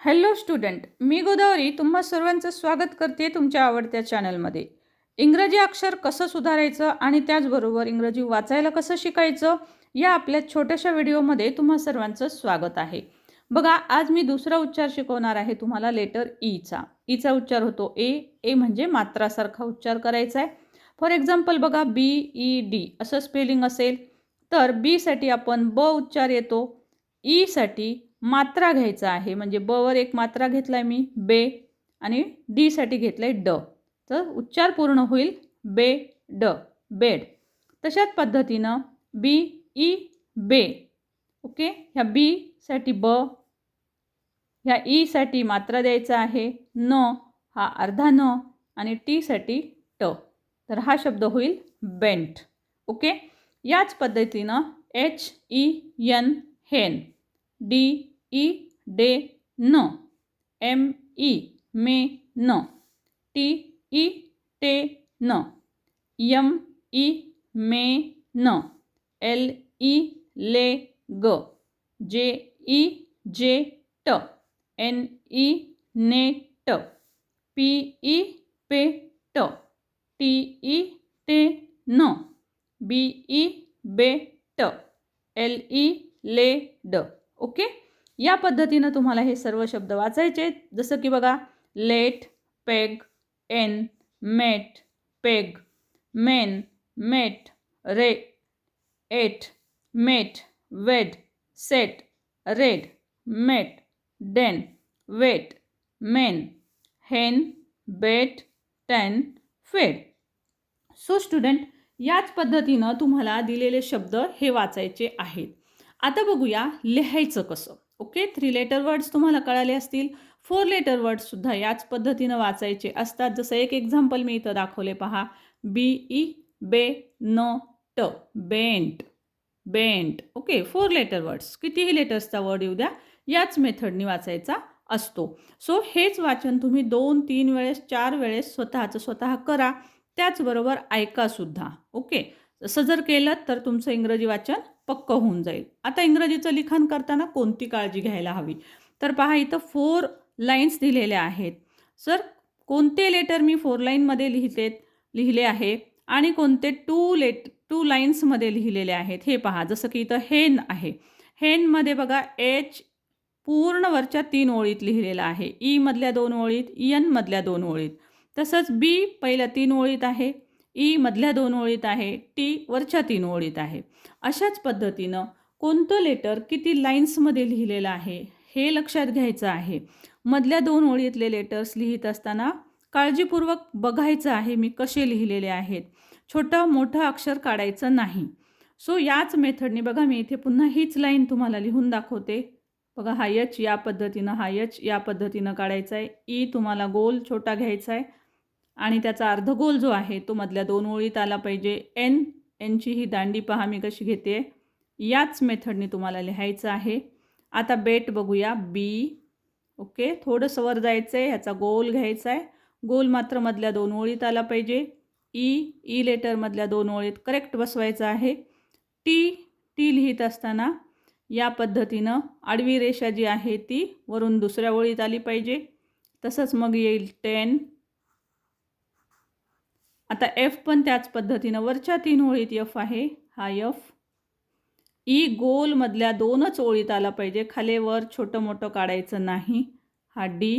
Hello student मी गोदावरी तुम्हा सर्वांचं स्वागत करते तुमच्या आवडत्या चॅनलमध्ये. इंग्रजी अक्षर कसं सुधारायचं आणि त्याचबरोबर इंग्रजी वाचायला कसं शिकायचं या आपल्या छोट्याशा व्हिडिओमध्ये तुम्हा सर्वांचं स्वागत आहे. बघा आज मी दुसरा उच्चार शिकवणार आहे तुम्हाला लेटर e ईचा ईचा e उच्चार होतो ए ए म्हणजे मात्रासारखा उच्चार करायचा आहे. फॉर एक्झाम्पल बघा बी ई डी असं स्पेलिंग असेल. तर बीसाठी आपण ब उच्चार येतो. E ईसाठी मात्रा घ्यायचा आहे. म्हणजे ब वर एक मात्रा घेतला आहे मी बे आणि डीसाठी घेतलं आहे ड. तर उच्चार पूर्ण होईल बे ड बेड. तशाच पद्धतीनं बी ई e, बे. ओके? ह्या बीसाठी ब ह्या e ईसाठी मात्रा द्यायचा आहे. न हा अर्धा न आणि टीसाठी ट. तर हा शब्द होईल बेंट ओके? याच पद्धतीनं H E N hen D E day न एम ई मे न टी ई टे न यम ई मे न एल ई ले ग जे ई जे ट एन ई ने ट पी ई पे ट टी ई ते न बी ई बे ट एल ई ले ड ओके? या पद्धतीनं तुम्हाला हे सर्व शब्द वाचायचे जसं की बघा let peg N met peg men met ray eight met wed set red met den wet men hen bet ten fed so student याच पद्धतीनं तुम्हाला दिलेले शब्द हे वाचायचे आहेत. आता बघूया लिहायचं कसं. ओके थ्री लेटर वर्ड्स तुम्हाला कळाले असतील. फोर लेटर वर्ड्ससुद्धा याच पद्धतीनं वाचायचे असतात. जसं एक एक्झाम्पल मी इथं दाखवले पहा. बी ई बे न ट bent bent okay four letter words कितीही लेटर्सचा वर्ड येऊ द्या याच मेथडनी वाचायचा असतो. सो हेच वाचन तुम्ही दोन तीन वेळेस चार वेळेस स्वतःचं स्वतः करा. त्याचबरोबर ऐकासुद्धा ओके असं जर केलं तर तुमचं इंग्रजी वाचन पक्क होऊन जाईल. आता इंग्रजीचं लिखाण करताना कोणती काळजी घ्यायला हवी? तर पहा इथं फोर लाईन्स दिलेल्या आहेत. सर कोणते लेटर मी फोर लाईनमध्ये लिहिते लिहिले आहे? आणि कोणते टू लेट टू लाईन्समध्ये लिहिलेले आहेत? हे पहा जसं की इथं हेन आहे. हेनमध्ये बघा एच पूर्ण वरच्या तीन ओळीत लिहिलेलं आहे. ई मधल्या दोन ओळीत e यन मधल्या दोन ओळीत. तसंच बी पहिल्या तीन ओळीत आहे. ई मधल्या दोन ओळीत आहे टी वरच्या तीन ओळीत आहे. अशाच पद्धतीनं कोणतं लेटर किती लाईन्समध्ये लिहिलेलं आहे हे लक्षात घ्यायचं आहे. मधल्या दोन ओळीतले लेटर्स लिहित असताना काळजीपूर्वक बघायचं आहे मी कसे लिहिलेले आहेत. छोटं मोठं अक्षर काढायचं नाही. सो याच मेथडने बघा मी इथे पुन्हा हीच लाईन तुम्हाला लिहून दाखवते. बघा हा यच या पद्धतीनं हा यच या पद्धतीनं काढायचा आहे. ई तुम्हाला गोल छोटा घ्यायचा आहे. आणि त्याचा अर्धगोल जो आहे तो मधल्या दोन ओळीत आला पाहिजे. एन एनची ही दांडी पहा मी कशी घेते. याच मेथडने तुम्हाला लिहायचं आहे. आता बेट बघूया. बी ओके थोडंसं वर जायचं आहे ह्याचा गोल घ्यायचा आहे. गोल मात्र मधल्या दोन ओळीत आला पाहिजे. ई ई लेटरमधल्या दोन ओळीत करेक्ट बसवायचं आहे. टी टी लिहित असताना या पद्धतीनं आडवी रेषा जी आहे ती वरून दुसऱ्या ओळीत आली पाहिजे. तसंच मग येईल टेन आता एफ पण त्याच पद्धतीनं. वरच्या तीन ओळीत यफ आहे. हा यफ ई e गोलमधल्या दोनच ओळीत आला पाहिजे. खाली वर छोटं मोठं काढायचं नाही. हा डी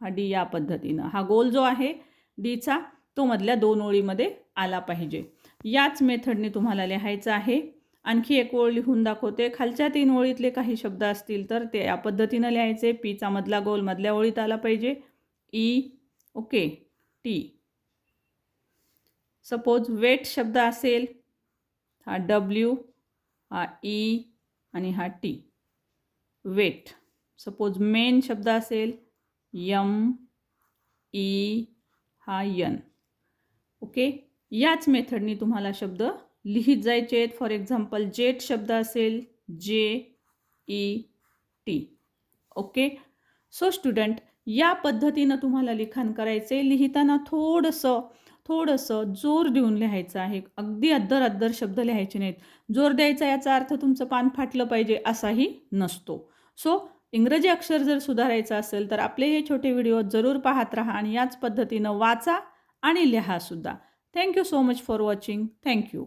हा डी या पद्धतीनं. हा गोल जो आहे डीचा तो मधल्या दोन ओळीमध्ये आला पाहिजे. याच मेथडने तुम्हाला लिहायचं आहे. आणखी एक ओळ लिहून दाखवते. खालच्या तीन ओळीतले काही शब्द असतील तर ते या पद्धतीनं लिहायचे. पीचा मधला गोल मधल्या ओळीत आला पाहिजे. E okay T suppose wet शब्द असेल हा डब्ल्यू हा ई आणि हा टी वेट. सपोज मेन शब्द असेल यम ई हा यन. ओके? याच मेथडनी तुम्हाला शब्द लिहित जायचे आहेत. फॉर एक्झाम्पल जेट शब्द असेल J E T. Okay? So student या पद्धतीनं तुम्हाला लिखाण करायचे लिहिताना थोडंसं थोडंसं जोर देऊन लिहायचं आहे. अगदी अद्दर अद्दर शब्द लिहायचे नाहीत. जोर द्यायचा याचा अर्थ तुमचं पान फाटलं पाहिजे असाही नसतो. सो इंग्रजी अक्षर जर सुधारायचं असेल तर आपले हे छोटे व्हिडिओ जरूर पाहत राहा आणि याच पद्धतीनं वाचा आणि लिहासुद्धा thank you so much for watching thank you